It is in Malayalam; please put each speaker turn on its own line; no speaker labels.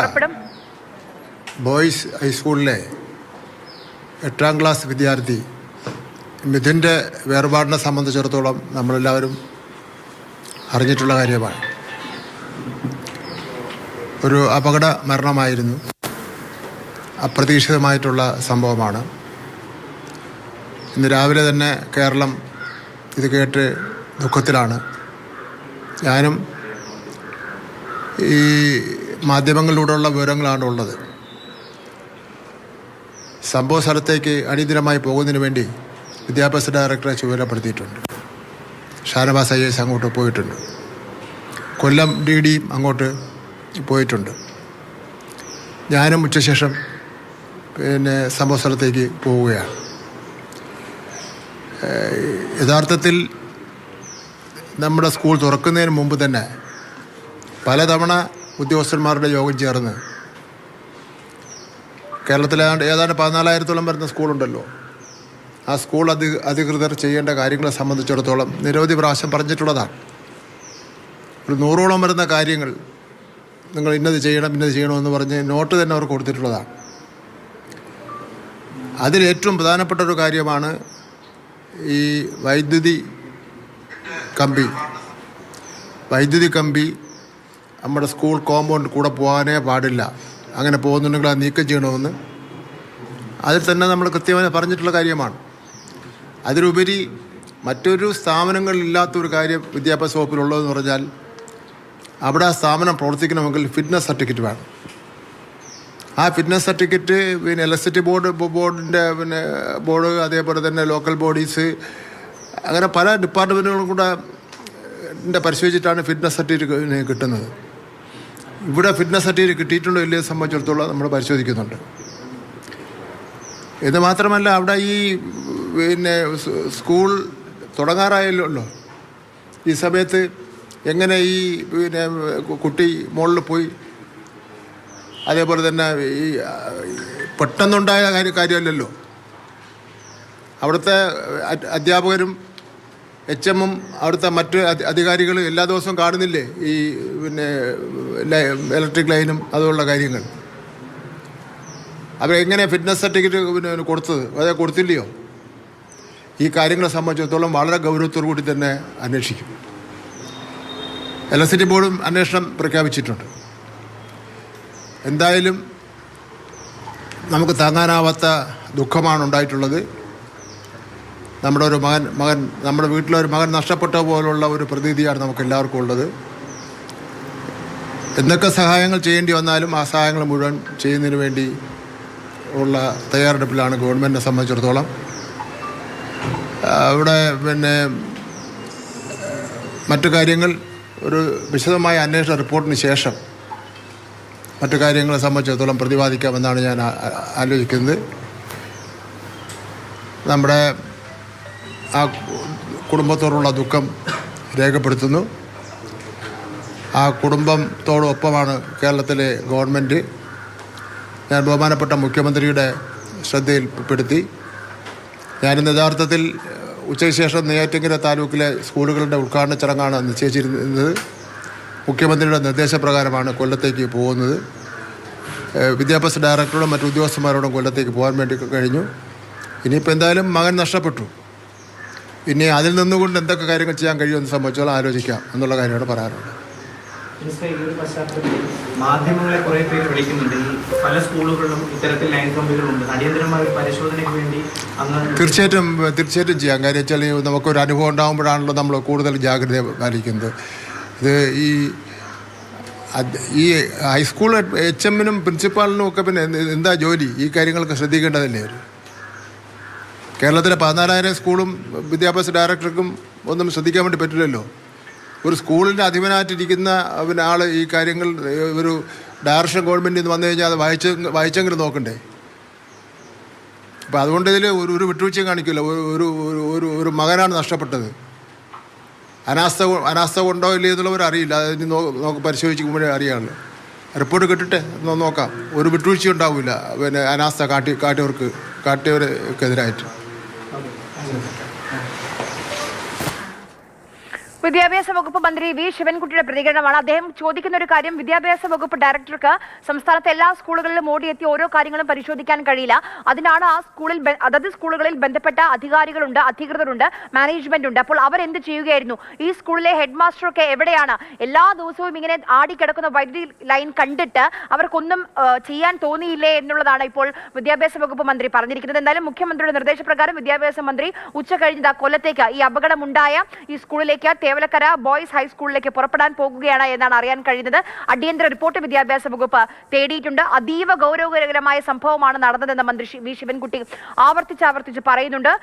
പുറപ്പെടും.
ബോയ്സ് ഹൈസ്കൂളിലെ എട്ടാം ക്ലാസ് വിദ്യാർത്ഥി മിഥുന്റെ വേർപാടിനെ സംബന്ധിച്ചിടത്തോളം നമ്മളെല്ലാവരും അറിഞ്ഞിട്ടുള്ള കാര്യമാണ്. ഒരു അപകട മരണമായിരുന്നു. അപ്രതീക്ഷിതമായിട്ടുള്ള സംഭവമാണ്. ഇന്ന് രാവിലെ തന്നെ കേരളം ഇത് കേട്ട് ദുഃഖത്തിലാണ്. ഞാനും ഈ മാധ്യമങ്ങളിലൂടെയുള്ള വിവരങ്ങളാണ് ഉള്ളത്. സംഭവ സ്ഥലത്തേക്ക് അടിയന്തരമായി പോകുന്നതിന് വേണ്ടി വിദ്യാഭ്യാസ ഡയറക്ടറെ ചുമതലപ്പെടുത്തിയിട്ടുണ്ട്. ഷാനവാസ് ഐ എസ് അങ്ങോട്ട് പോയിട്ടുണ്ട്. കൊല്ലം ഡി ഡിയും അങ്ങോട്ട് പോയിട്ടുണ്ട്. ഞാനും ഉച്ചശേഷം പിന്നെ സംഭവ സ്ഥലത്തേക്ക് പോവുകയാണ്. യഥാർത്ഥത്തിൽ നമ്മുടെ സ്കൂൾ തുറക്കുന്നതിന് മുമ്പ് തന്നെ പലതവണ ഉദ്യോഗസ്ഥന്മാരുടെ യോഗം ചേർന്ന്. കേരളത്തിലെ ഏതാണ്ട് പതിനാലായിരത്തോളം വരുന്ന സ്കൂളുണ്ടല്ലോ. ആ സ്കൂൾ അധി അധികൃതർ ചെയ്യേണ്ട കാര്യങ്ങളെ സംബന്ധിച്ചിടത്തോളം നിരവധി പ്രാവശ്യം പറഞ്ഞിട്ടുള്ളതാണ്. ഒരു നൂറോളം വരുന്ന കാര്യങ്ങൾ നിങ്ങൾ ഇന്നത് ചെയ്യണം ഇന്നത് ചെയ്യണമെന്ന് പറഞ്ഞ് നോട്ട് തന്നെ അവർ കൊടുത്തിട്ടുള്ളതാണ്. അതിലേറ്റവും പ്രധാനപ്പെട്ട ഒരു കാര്യമാണ് ഈ വൈദ്യുതി കമ്പി. വൈദ്യുതി കമ്പി നമ്മുടെ സ്കൂൾ കോമ്പൗണ്ട് കൂടെ പോകാനേ പാടില്ല. അങ്ങനെ പോകുന്നുണ്ടെങ്കിൽ അത് നീക്കം ചെയ്യണമെന്ന്. അതിൽ തന്നെ നമ്മൾ കൃത്യമായി പറഞ്ഞിട്ടുള്ള കാര്യമാണ്. അതിലുപരി മറ്റൊരു സ്ഥാപനങ്ങളില്ലാത്തൊരു കാര്യം വിദ്യാഭ്യാസ വകുപ്പിലുള്ളതെന്ന് പറഞ്ഞാൽ അവിടെ ആ സ്ഥാപനം പ്രവർത്തിക്കണമെങ്കിൽ ഫിറ്റ്നസ് സർട്ടിഫിക്കറ്റ് വേണം. ആ ഫിറ്റ്നസ് സർട്ടിഫിക്കറ്റ് പിന്നെ ഇലക്ട്രിസിറ്റി ബോർഡ് ബോർഡിന്റെ പിന്നെ ബോർഡ് അതേപോലെ തന്നെ ലോക്കൽ ബോഡീസ് അങ്ങനെ പല ഡിപ്പാർട്ട്മെന്റുകളും കൂടെ പരിശോധിച്ചിട്ടാണ് ഫിറ്റ്നസ് സർട്ടിഫിക്കറ്റ് കിട്ടുന്നത്. ഇവിടെ ഫിറ്റ്നസ് സർട്ടിഫിക്കറ്റ് കിട്ടിയിട്ടുണ്ടോ ഇല്ലയോ സംബന്ധിച്ചിടത്തോളം നമ്മൾ പരിശോധിക്കുന്നുണ്ട്. ഇത് മാത്രമല്ല അവിടെ ഈ പിന്നെ സ്കൂൾ തുടങ്ങാറായല്ലോ. ഈ സമയത്ത് എങ്ങനെ ഈ പിന്നെ കുട്ടി മുകളിൽ പോയി അതേപോലെ തന്നെ ഈ പെട്ടെന്നുണ്ടായ കാര്യ കാര്യമല്ലല്ലോ. അവിടുത്തെ അധ്യാപകരും എച്ച് എമ്മും അവിടുത്തെ മറ്റ് അധികാരികൾ എല്ലാ ദിവസവും കാണുന്നില്ലേ? ഈ പിന്നെ ഇലക്ട്രിക് ലൈനും അതുപോലുള്ള കാര്യങ്ങൾ. അവരെങ്ങനെ ഫിറ്റ്നസ് സർട്ടിഫിക്കറ്റ് പിന്നെ കൊടുത്തത്? അതെ കൊടുത്തില്ലയോ? ഈ കാര്യങ്ങളെ സംബന്ധിച്ചിടത്തോളം വളരെ ഗൗരവത്തോടു കൂടി തന്നെ അന്വേഷിക്കും. ഇലക്ട്രിസിറ്റി ബോർഡും അന്വേഷണം പ്രഖ്യാപിച്ചിട്ടുണ്ട്. എന്തായാലും നമുക്ക് താങ്ങാനാവാത്ത ദുഃഖമാണ് ഉണ്ടായിട്ടുള്ളത്. നമ്മുടെ ഒരു മകൻ മകൻ നമ്മുടെ വീട്ടിലൊരു മകൻ നഷ്ടപ്പെട്ട പോലുള്ള ഒരു പ്രതീതിയാണ് നമുക്ക് എല്ലാവർക്കും ഉള്ളത്. എന്തൊക്കെ സഹായങ്ങൾ ചെയ്യേണ്ടി വന്നാലും ആ സഹായങ്ങൾ മുഴുവൻ ചെയ്യുന്നതിന് വേണ്ടി ഉള്ള തയ്യാറെടുപ്പിലാണ് ഗവൺമെന്റിനെ സംബന്ധിച്ചിടത്തോളം. അവിടെ പിന്നെ മറ്റു കാര്യങ്ങൾ ഒരു വിശദമായ അന്വേഷണ റിപ്പോർട്ടിന് ശേഷം മറ്റു കാര്യങ്ങളെ സംബന്ധിച്ചിടത്തോളം പ്രതിപാദിക്കാമെന്നാണ് ഞാൻ ആലോചിക്കുന്നത്. നമ്മുടെ ആ കുടുംബത്തോടുള്ള ദുഃഖം രേഖപ്പെടുത്തുന്നു. ആ കുടുംബത്തോടൊപ്പമാണ് കേരളത്തിലെ ഗവൺമെന്റ് ഞാൻ ബഹുമാനപ്പെട്ട മുഖ്യമന്ത്രിയുടെ ശ്രദ്ധയിൽപ്പെടുത്തി. ഞാനിന്ന് യഥാർത്ഥത്തിൽ ഉച്ചയ്ക്ക് ശേഷം താലൂക്കിലെ സ്കൂളുകളുടെ ഉദ്ഘാടന ചടങ്ങാണ് നിശ്ചയിച്ചിരുന്നത്. മുഖ്യമന്ത്രിയുടെ നിർദ്ദേശപ്രകാരമാണ് കൊല്ലത്തേക്ക് പോകുന്നത്. വിദ്യാഭ്യാസ ഡയറക്ടറോടും മറ്റു ഉദ്യോഗസ്ഥന്മാരോടും കൊല്ലത്തേക്ക് പോകാൻ വേണ്ടി കഴിഞ്ഞു. ഇനിയിപ്പോൾ എന്തായാലും മകൻ നഷ്ടപ്പെട്ടു. ഇനി അതിൽ നിന്നുകൊണ്ട് എന്തൊക്കെ കാര്യങ്ങൾ ചെയ്യാൻ കഴിയുമെന്ന് സംബന്ധിച്ചോളം ആലോചിക്കാം എന്നുള്ള കാര്യമാണ്
പശ്ചാത്തലത്തിൽ മാധ്യമങ്ങളെ കുറെ പേര് വിളിക്കുന്നുണ്ട്. പല സ്കൂളുകളിലും ഇത്തരത്തിൽ ലൈൻ കമ്പികളുണ്ട്. അടിയന്തരമായ പരിശോധനയ്ക്ക് വേണ്ടി അങ്ങ്
തീർച്ചയായിട്ടും തീർച്ചയായിട്ടും ചെയ്യാം. കാര്യം വെച്ചാൽ നമുക്കൊരു അനുഭവം ഉണ്ടാകുമ്പോഴാണല്ലോ നമ്മൾ കൂടുതൽ ജാഗ്രത പാലിക്കുന്നത്. ഇത് ഈ ഈ ഹൈസ്കൂൾ എച്ച് എമ്മിനും പ്രിൻസിപ്പാളിനും ഒക്കെ പിന്നെ എന്താ ജോലി? ഈ കാര്യങ്ങളൊക്കെ ശ്രദ്ധിക്കേണ്ടതല്ലേ കേരളത്തിലെ പതിനാലായിരം സ്കൂളും വിദ്യാഭ്യാസ ഡയറക്ടർക്കും ഒന്നും ശ്രദ്ധിക്കാൻ വേണ്ടി പറ്റില്ലല്ലോ. ഒരു സ്കൂളിന്റെ അധിപനായിട്ടിരിക്കുന്ന പിന്നെ ആൾ ഈ കാര്യങ്ങൾ ഒരു ഡയറക്ഷൻ ഗവൺമെന്റിൽ നിന്ന് വന്നു കഴിഞ്ഞാൽ അത് വായിച്ച് വായിച്ചെങ്കിലും നോക്കണ്ടേ? അപ്പം അതുകൊണ്ട് ഇതിൽ ഒരു ഒരു വിട്ടുവീഴ്ചയും കാണിക്കില്ല. ഒരു ഒരു ഒരു- മകനാണ് നഷ്ടപ്പെട്ടത്. അനാസ്ഥ അനാസ്ഥ കൊണ്ടോ ഇല്ലയോ എന്നുള്ളവർ അറിയില്ല. അത് നോക്ക് പരിശോധിക്കുമ്പോഴേ അറിയാമല്ലോ റിപ്പോർട്ട് കിട്ടിട്ടെ? നോക്കാം. ഒരു വിട്ടുവീഴ്ച ഉണ്ടാവില്ല. പിന്നെ അനാസ്ഥ കാട്ടി കാട്ടിയവർക്ക് കാട്ടിയവർക്കെതിരായിട്ട് Thank you.
വിദ്യാഭ്യാസ വകുപ്പ് മന്ത്രി വി. ശിവൻകുട്ടിയുടെ പ്രതികരണമാണ്. അദ്ദേഹം ചോദിക്കുന്ന ഒരു കാര്യം വിദ്യാഭ്യാസ വകുപ്പ് ഡയറക്ടർക്ക് സംസ്ഥാനത്തെ എല്ലാ സ്കൂളുകളിലും ഓടിയെത്തി ഓരോ കാര്യങ്ങളും പരിശോധിക്കാൻ കഴിയില്ല. അതിനാണ് ആ സ്കൂളിൽ അതത് സ്കൂളുകളിൽ ബന്ധപ്പെട്ട അധികാരികളുണ്ട് അധികൃതരുണ്ട് മാനേജ്മെന്റ് ഉണ്ട് അപ്പോൾ അവർ എന്ത് ചെയ്യുകയായിരുന്നു? ഈ സ്കൂളിലെ ഹെഡ് മാസ്റ്ററൊക്കെ എവിടെയാണ്? എല്ലാ ദിവസവും ഇങ്ങനെ ആടിക്കിടക്കുന്ന വൈദ്യുതി ലൈൻ കണ്ടിട്ട് അവർക്കൊന്നും ചെയ്യാൻ തോന്നിയില്ലേ എന്നുള്ളതാണ് ഇപ്പോൾ വിദ്യാഭ്യാസ വകുപ്പ് മന്ത്രി പറഞ്ഞിരിക്കുന്നത്. എന്തായാലും മുഖ്യമന്ത്രിയുടെ നിർദ്ദേശപ്രകാരം വിദ്യാഭ്യാസ മന്ത്രി ഉച്ച കഴിഞ്ഞ കൊല്ലത്തേക്ക് ഈ അപകടമുണ്ടായ ഈ സ്കൂളിലേക്ക് തേവലക്കര ബോയ്സ് ഹൈസ്കൂളിലേക്ക് പുറപ്പെടാൻ പോകുകയാണ് എന്നാണ് അറിയാൻ കഴിയുന്നത്. അടിയന്തര റിപ്പോർട്ട് വിദ്യാഭ്യാസ വകുപ്പ് തേടിയിട്ടുണ്ട്. അതീവ ഗൗരവകരമായ സംഭവമാണ് നടന്നതെന്ന് മന്ത്രി വി ശിവൻകുട്ടി ആവർത്തിച്ച് ആവർത്തിച്ച് പറയുന്നുണ്ട്.